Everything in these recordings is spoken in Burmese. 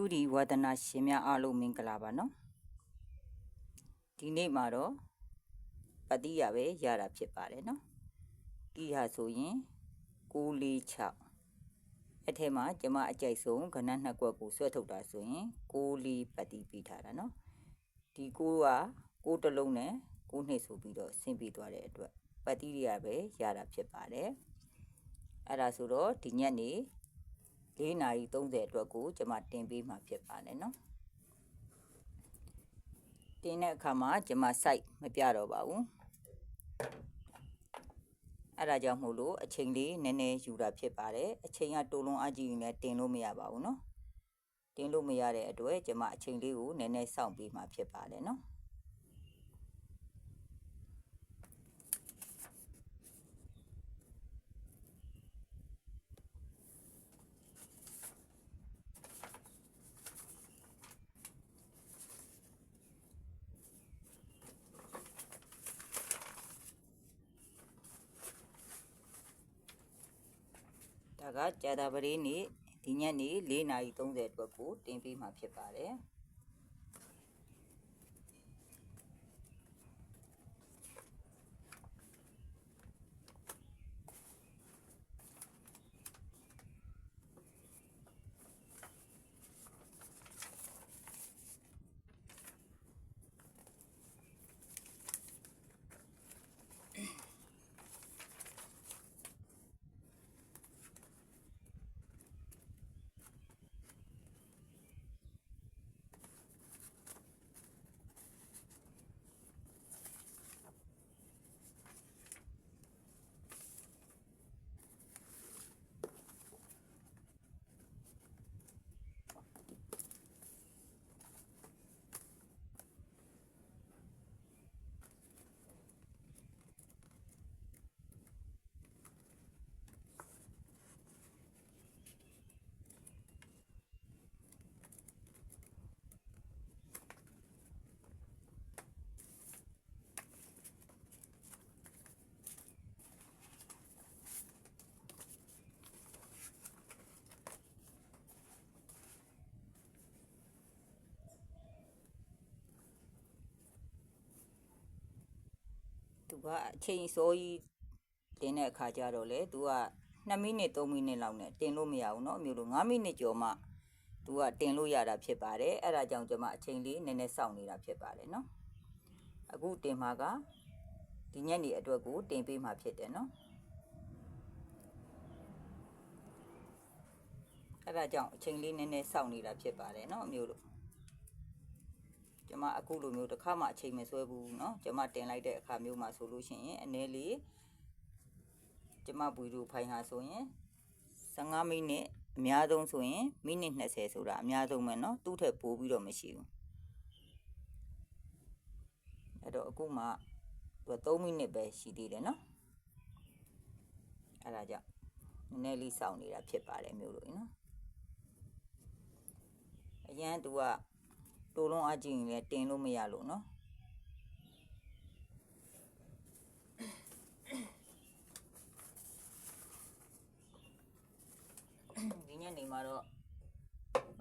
တူဒီဝါဒနာရှင်များအားလုံးမင်္ဂလာပါနော်ဒီနေ့မှာတော့ပတိရပဲရတာဖြစ်ပါတယ်နော်ဒီဟာဆိုရင်646အထက်မှာကျမအကြိုက်ဆုံးကဏ္ဍနှစ်ကွက်ကိုဆွဲထုတ်တာဆိုရင်64ပတိပြီးထားတာနော်ဒီ6က6တစ်လုံးနဲ့6နှစ်ဆိုပြီးတော့ဆင်းပြီးသွားတဲ့အတွက်ပတိရပဲရတာဖြစ်ပါတယ်အဲ့ဒါဆိုတော့ဒီညက်နေ 4နာရီ30အတွက်ကိုကျွန်မတင်ပေးမှာဖြစ်ပါတယ်နော်တင်တဲ့အခါမှာကျွန်မ site မပြတော့ပါဘူးအဲ့ဒါကြောင့်မို့လို့အချိန်လေးနည်းနည်းယူတာဖြစ်ပါတယ်အချိန်ကတိုးလုံးအကြည့်ရင်လည်းတင်လို့မရပါဘူးနော်တင်လို့မရတဲ့အတွက်ကျွန်မအချိန်လေးကိုနည်းနည်းစောင့်ပေးမှာဖြစ်ပါတယ်နော်ဒါ ကကြာတာပရိနေ့ဒီညနေ4:30အတွက်ကိုတင်ပေးမှာဖြစ်ပါတယ် ကအချိန်စောကြီးတင်တဲ့အခါကျတော့လေသူက2မိနစ်3မိနစ်လောက်နဲ့တင်လို့မရဘူးเนาะအမျိုးလို9မိနစ်ကျော်မှသူကတင်လို့ရတာဖြစ်ပါတယ်အဲ့ဒါကြောင့်ကျွန်မအချိန်လေးနည်းနည်းစောင့်နေတာဖြစ်ပါတယ်เนาะအခုတင်မှာကဒီညနေအတွက်ကိုတင်ပေးမှာဖြစ်တယ်เนาะအဲ့ဒါကြောင့်အချိန်လေးနည်းနည်းစောင့်နေတာဖြစ်ပါတယ်เนาะအမျိုးလို ကျမအခုလိုမျိုးတစ်ခါမှအချိန်မဆွဲဘူးเนาะကျမတင်လိုက်တဲ့အခါမျိုးမှာဆိုလို့ရှိရင်အနေလေးကျမဗီဒီယိုဖိုင်ဟာဆိုရင်15မိနစ်အများဆုံးဆိုရင်မိနစ်20ဆိုတာအများဆုံးပဲเนาะသူ့ထက်ပိုပြီးတော့မရှိဘူးအဲ့တော့အခုမှသူ3မိနစ်ပဲရှိသေးတယ်เนาะအဲ့ဒါကြောင့်နည်းနည်းလေးစောင့်နေတာဖြစ်ပါတယ်မျိုးလို့နော်အရန်သူက တိုးလုံးအကြည့်ရင်လည်းတင်လို့မရလို့နော်ဒီညနေမှာတော့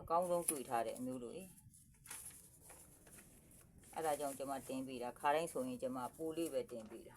အကောင်းဆုံးတွေ့ထားတဲ့အမျိုးလို့အဲ့ဒါကြောင့်ကျွန်မတင်ပေးတာခါတိုင်းဆိုရင်ကျွန်မပူလေးပဲတင်ပေးတာ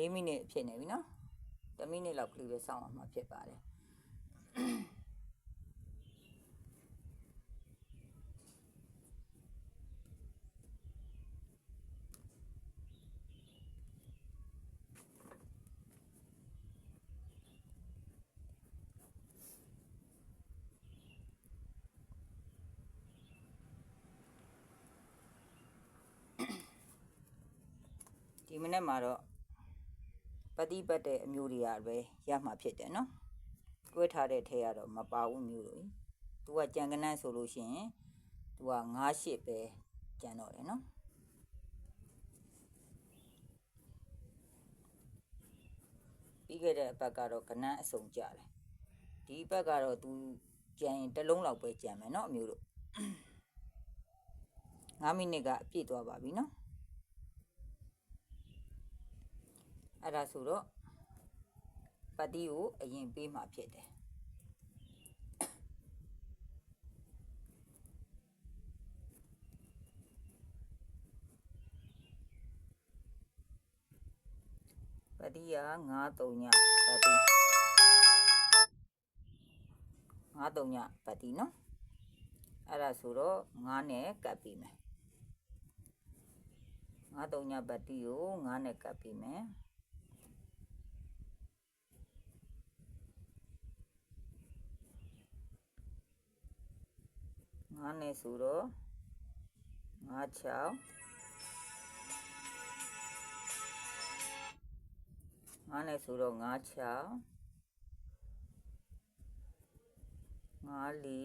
၄မိနစ်ဖြစ်နေပြီနော်၁မိနစ်လောက်ကလေးပဲစောင့်အောင်မှာဖြစ်ပါတယ်ဒီမနေ့မှာတော့ ပฏิပတ်တဲ့အမျိုးတွေကပဲရမှာဖြစ်တယ်နော်ကွဲထားတဲ့ထဲကတော့မပါဘူးမျိုးလို့သူကကြံကနန်းဆိုလို့ရှိရင်သူက9ရှစ်ပဲကြံတော့တယ်နော် ပြီးခဲ့တဲ့အပတ်ကတော့ကနန်းအစုံကြတယ်ဒီအပတ်ကတော့သူကြံရင်တစ်လုံးလောက်ပဲကြံမယ်เนาะအမျိုးတို့9မိနစ်ကအပြည့်သွားပါပြီเนาะ အဲ့ဒါဆိုတော့ပတ်တီကိုအရင်ပေးမှဖြစ်တယ်ပတိယ9 3ညပတိ9 3ညပတိနော်အဲ့ဒါဆိုတော့9နဲ့ကပ်ပြီးမယ်9 3ညပတိကို9နဲ့ကပ်ပြီးမယ် 9နဲ့ဆိုတော့9 6ငါးနဲ့ဆိုတော့ငါးချောင်းငါးလီ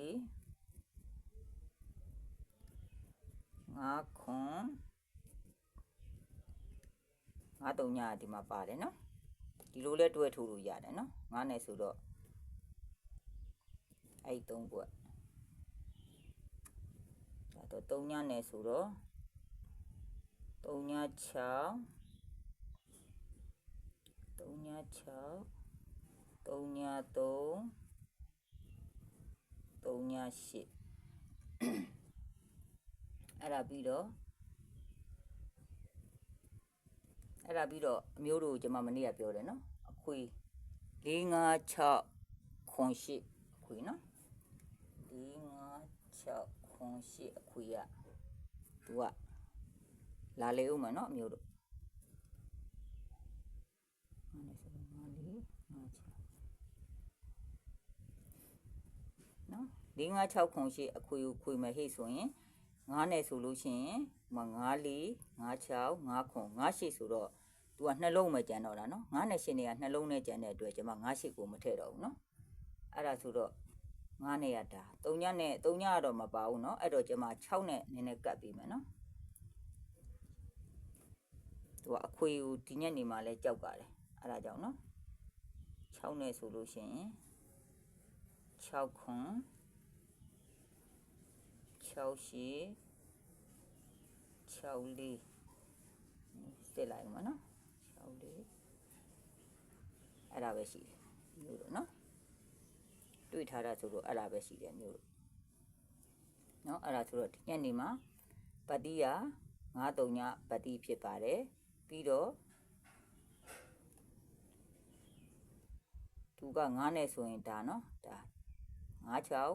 ငါးခွန်ငါးတုံညာဒီမှာပါတယ်နော်ဒီလိုလဲတွဲထိုးလို့ရတယ်နော်ငါးနဲ့ဆိုတော့အဲ့သုံးဘွက် ဒါတော့တုံညာနဲ့ဆိုတော့တုံညာ6 3ည6 3ည3 3ည8အဲ့ဒါပြီးတော့အဲ့ဒါပြီးတော့အမျိုးတို့ကျွန်မမနေ့ကပြောတယ်နော်အခွေ4 5 6ခွန်8အခွေနော်4 5 6 ခွန်8အခွေရသူကလာလေဦးမယ်နော်အမျိုးတို့ငါနဲ့ဆိုတော့ငါလေးငါချနော်၄၅6ခုရှိအခွေကိုခွေမယ်ဟိတ်ဆိုရင်ငါနဲ့ဆိုလို့ရှိရင်မငါလေးငါ6ငါခွန်ငါရှိဆိုတော့ तू ကနှလုံးပဲကြံတော့တာနော်ငါနဲ့ရှင်တွေကနှလုံးနဲ့ကြံတဲ့အတွက်ကျွန်မငါရှိကိုမထည့်တော့ဘူးနော်အဲ့ဒါဆိုတော့ ငါနဲ့ရတာ၃ညနဲ့၃ညကတော့မပါဘူးနော်အဲ့တော့ကျွန်မ6နဲ့နည်းနည်းကတ်ပြီးမယ်နော်သူကအခွေကိုဒီညက်နေမှာလဲကြောက်ပါတယ်အဲ့ဒါကြောင့်နော်6နဲ့ဆိုလို့ရှိရင်6ခွန်6ရှိ6လေးစစ်လိုက်မှာနော်6လေးအဲ့ဒါပဲရှိတယ်မျိုးတို့နော် တွေ့ထားတာဆိုတော့အဲ့ဒါပဲရှိတယ်မျိုးတို့နော်အဲ့ဒါဆိုတော့ဒီညနေမှာပတိယ9 3ညပတိဖြစ်ပါတယ်ပြီးတော့သူက9နဲ့ဆိုရင်ဒါနော်ဒါ9 6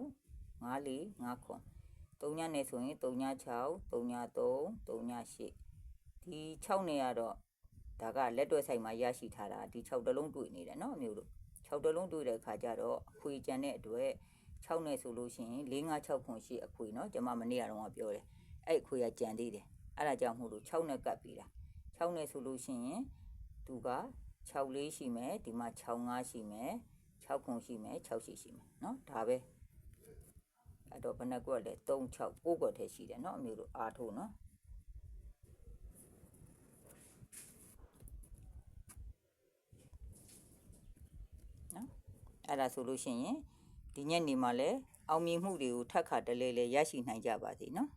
9 4 9ခွန်3ညနဲ့ဆိုရင်3ည6 3ည3 3ည8ဒီ6နဲ့ကတော့ဒါကလက်တွဲဆိုင်မှာရရှိထားတာဒီ6တလုံးတွေ့နေတယ်နော်အမျိုးတို့ 6တလုံးတွေ့တဲ့အခါကျတော့အခွေကြံတဲ့အတွက်6နဲ့ဆိုလို့ရှိရင်4 5 6ခွန်ရှိအခွေနော်ကျွန်မမနေ့ကတော့ပြောတယ်အဲ့အခွေကကြံသေးတယ်အဲ့ဒါကြောင့်မို့လို့6နဲ့ကပ်ပြီးတာ6နဲ့ဆိုလို့ရှိရင်သူက6လေးရှိမယ်ဒီမှာ6 5ရှိမယ်6ခုရှိမယ်6ရှိရှိမယ်เนาะဒါပဲအဲ့တော့ဘယ်နှကွက်လဲ3 6 9ကွက်ထဲရှိတယ်เนาะအမျိုးတို့အားထိုးเนาะ အဲ့ဒါဆိုလို့ရှိရင်ဒီညက်နေမှာလည်းအောင်မြင်မှုတွေကိုထပ်ခါတလဲလဲရရှိနိုင်ကြပါစေနော်